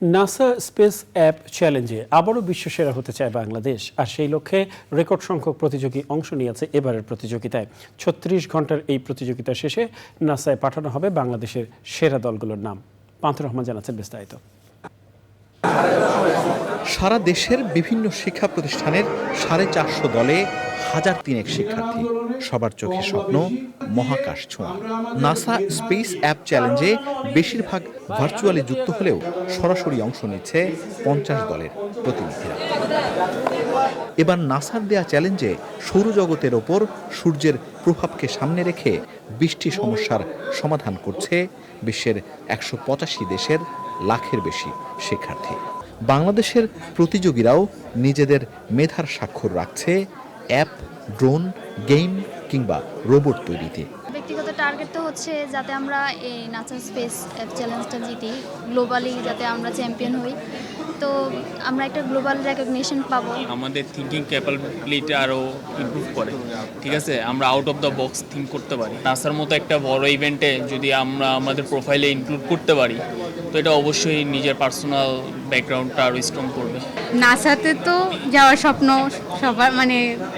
NASA space app চ্যালেঞ্জে আবারও বিশ্বসেরা হতে চায় বাংলাদেশ, আর সেই লক্ষ্যে রেকর্ড সংখ্যক প্রতিযোগী অংশ নিয়েছে এবারের প্রতিযোগিতায়। ছত্রিশ ঘণ্টার এই প্রতিযোগিতা শেষে নাসায় পাঠানো হবে বাংলাদেশের সেরা দলগুলোর নাম। পান্থ রহমান জানাচ্ছেন বিস্তারিত। সারা দেশের বিভিন্ন শিক্ষা প্রতিষ্ঠানের সাড়ে চারশো দলে হাজার তিনেক শিক্ষার্থী। সবার চোখে স্বপ্ন, মহাকাশ ছোঁয়া। নাসা স্পেস অ্যাপ চ্যালেঞ্জে বেশিরভাগ ভার্চুয়ালি যুক্ত হলেও সরাসরি অংশ নিচ্ছে পঞ্চাশ দলের প্রতিনিধিরা। এবার নাসার দেয়া চ্যালেঞ্জে সৌরজগতের ওপর সূর্যের প্রভাবকে সামনে রেখে বৃষ্টি সমস্যার সমাধান করছে বিশ্বের একশো পঁচাশি দেশের লাখের বেশি শিক্ষার্থী। বাংলাদেশের প্রতিযোগীরাও নিজেদের মেধার স্বাক্ষর রাখছে অ্যাপ, ড্রোন, গেম কিংবা রোবট তৈরিতে। ব্যক্তিগত টার্গেট তো হচ্ছে যাতে আমরা এই নাসা স্পেস অ্যাপ চ্যালেঞ্জটা জিতি। গ্লোবালি যাতে আমরা চ্যাম্পিয়ন হই। তো আমরা একটা গ্লোবাল রেকগনিশন পাবো। আমাদের থিঙ্কিং ক্যাপাবিলিটি আরও ইম্প্রুভ করে ঠিক আছে? আমরা out of the box think করতে পারি। নাসার মতো একটা বড় ইভেন্টে যদি আমরা আমাদের প্রোফাইলে ইনক্লুড করতে পারি তো এটা অবশ্যই নিজের পার্সোনাল ব্যাকগ্রাউন্ডটা আরও স্ট্রং করবে। নাসাতে তো যাওয়ার স্বপ্ন সবার মানে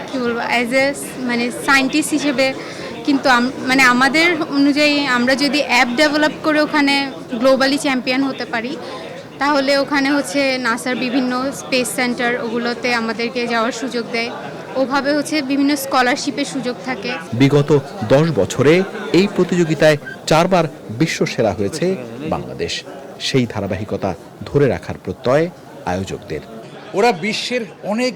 কী বলব অ্যাজ এ মানে সায়েন্টিস্ট হিসেবে কিন্তু মানে আমাদের অনুযায়ী আমরা যদি অ্যাপ ডেভেলপ করে ওখানে গ্লোবালি চ্যাম্পিয়ন হতে পারি তাহলে ওখানে হচ্ছে নাসার বিভিন্ন স্পেস সেন্টার ওগুলোতে আমাদেরকে যাওয়ার সুযোগ দেয়। ওভাবে হচ্ছে বিভিন্ন স্কলারশিপের সুযোগ থাকে। বিগত দশ বছরে এই প্রতিযোগিতায় চারবার বিশ্ব সেরা হয়েছে বাংলাদেশ। সেই ধারাবাহিকতা ধরে রাখার প্রত্যয় আয়োজকদের। ওরা বিশ্বের অনেক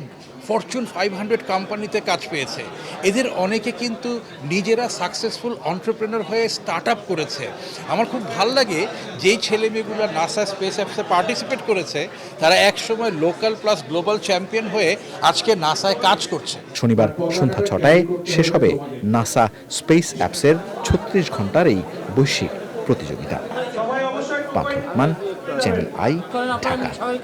ফরচুন ফাইভ হান্ড্রেড কোম্পানিতে কাজ পেয়েছে। এদের অনেকে কিন্তু নিজেরা সাকসেসফুল অন্টারপ্রেনার হয়ে স্টার্ট আপ করেছে। আমার খুব ভালো লাগে যেই ছেলে মেয়েগুলো নাসা স্পেস অ্যাপসে পার্টিসিপেট করেছে, তারা একসময় লোকাল প্লাস গ্লোবাল চ্যাম্পিয়ন হয়ে আজকে নাসায় কাজ করছে। শনিবার সন্ধ্যা ছটায় শেষ হবে নাসা স্পেস অ্যাপসের ছত্রিশ ঘণ্টার এই বৈশ্বিক প্রতিযোগিতা। Rahman channel I Dhaka.